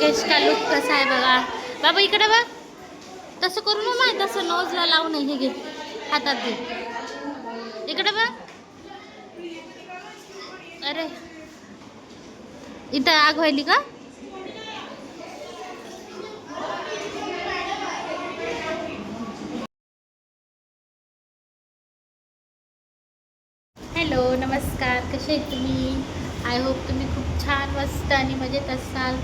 योगेश का लुक कसा आहे बघा. बाबा इकडे बघ. तसं करू ना माहीत तसं नोजला लावू नये हे घे. हातात घे. इकडे बघ. अरे. इथं आग व्हायली का? हॅलो नमस्कार. कसे आहेत तुम्ही? आय होप तुम्ही खूप छान मस्त आणि मजेत असाल.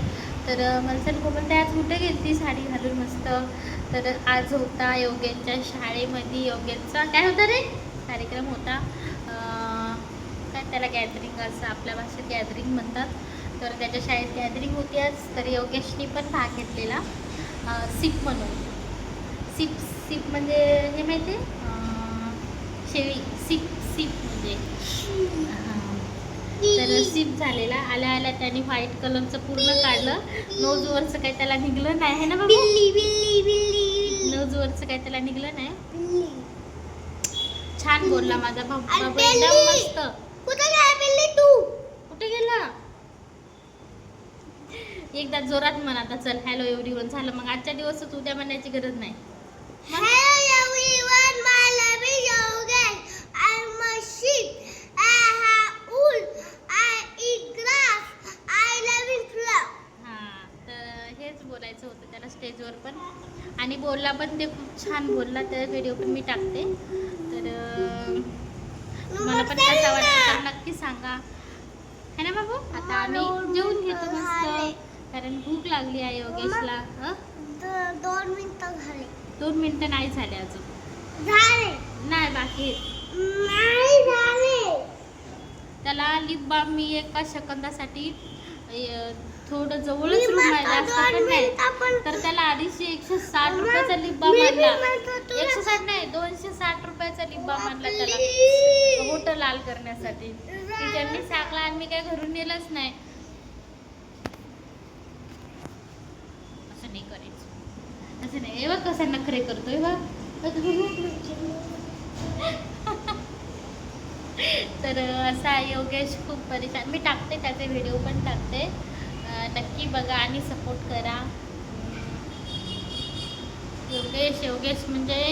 तर अं, मला कोमल आज कुठे गेली साडी घालून मस्त? तर आज होता योग्यांच्या शाळेमध्ये योग्यांचा. काय होता रे? कार्यक्रम होता. काय त्याला गॅदरिंग असं आपल्या भाषेत गॅदरिंग म्हणतात. तर त्याच्या शाळेत गॅदरिंग होती आज. तर योगेशनी पण भाग घेतलेला. सिप म्हणून. सिप सिप म्हणजे हे माहिती आहे? शेळी. सिप सिप सिप झालेला. आल्या आल्या त्याने व्हाईट कलरचं पूर्ण काढलं. नोजवरचं काही त्याला निघलं नाही. है ना बाबा? बिल्ली बिल्ली बिल्ली. नोजवरचं काही त्याला निघलं नाही. छान बोलला माझा भाऊ बाबा. एकदम. मस्त. कुठे बिल्ली तू? कुठे गेला? एकदा जोरात म्हण आता चल. हॅलो एवढी झालं. मग आजच्या दिवसच उद्या म्हणायची गरज नाही. स्टेजवर पण. आणि बोलला पण ते खूप छान बोलला तर व्हिडिओ पण मी टाकते. तर मला पण कसा वाटतं तर नक्की सांगा. है ना बाबू? आता आम्ही जेवून घेतो मस्त. कारण भूक लागली आहे योगेशला. हं? दोन मिनिटं झाले. दोन मिनटं नाही झाले अजून. झाले. नाही बाकी. नाही झाले. त्याला लिप बाम मी एका सेकंदासाठी थोडं जवळच रूम आहे जास्त पण नाही. तर त्याला अडीचशे एकशे साठ रुपयाचा लिप बाम बी आणला एकशे साठ नाही दोनशे साठ रुपयाचा लिप बाम आणला त्याला. होट लाल करण्यासाठी. टीचरनी सांगला आणि मी काय घरून नेलंच नाही. असं नाही करायचं. असं नाही. हे बघ कसा नखरे करतोय बघ तर असा योगेश खूप परेशान मी टाकते त्याचे व्हिडिओ पण टाकते. नक्की बघा आणि सपोर्ट करा. योगेश योगेश म्हणजे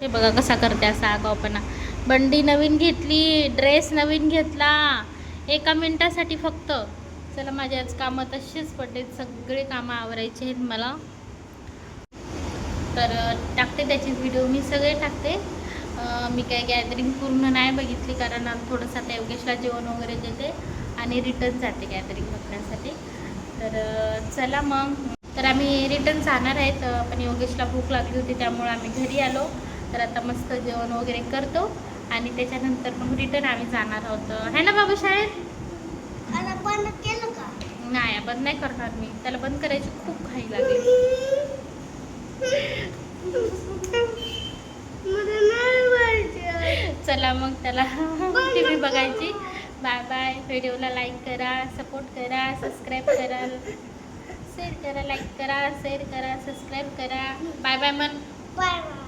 हे बघा कसा करते असा आगावपणा बंडी नवीन घेतली ड्रेस नवीन घेतला. एका मिनटासाठी फक्त. चला माझे आज कामं तशीच पडले सगळे कामं आवरायचे आहेत मला. तर टाकते त्याची व्हिडिओ मी सगळे टाकते. मी काय गॅदरिंग पूर्ण नाही बघितली कारण थोडंसं आता योगेशला जेवण वगैरे देते आणि रिटर्न जाते गॅदरिंग तर चला मग. तर आम्ही रिटर्न जाणार आहेत पण योगेशला भूक लागली होती त्यामुळे आम्ही घरी आलो. तर आता मस्त जेवण वगैरे करतो आणि त्याच्यानंतर मग रिटर्न आम्ही जाणार आहोत. है ना बाबा शाळेत? नाही बंद नाही करणार मी. त्याला बंद करायची खूप घाई लागेल. चला मग त्याला टी व्ही बघायची. Bye bye. व्हिडिओला लाईक करा सपोर्ट करा सबस्क्राईब करा. शेअर करा लाईक करा शेअर करा सबस्क्राईब करा. बाय बाय मन बाय बाय.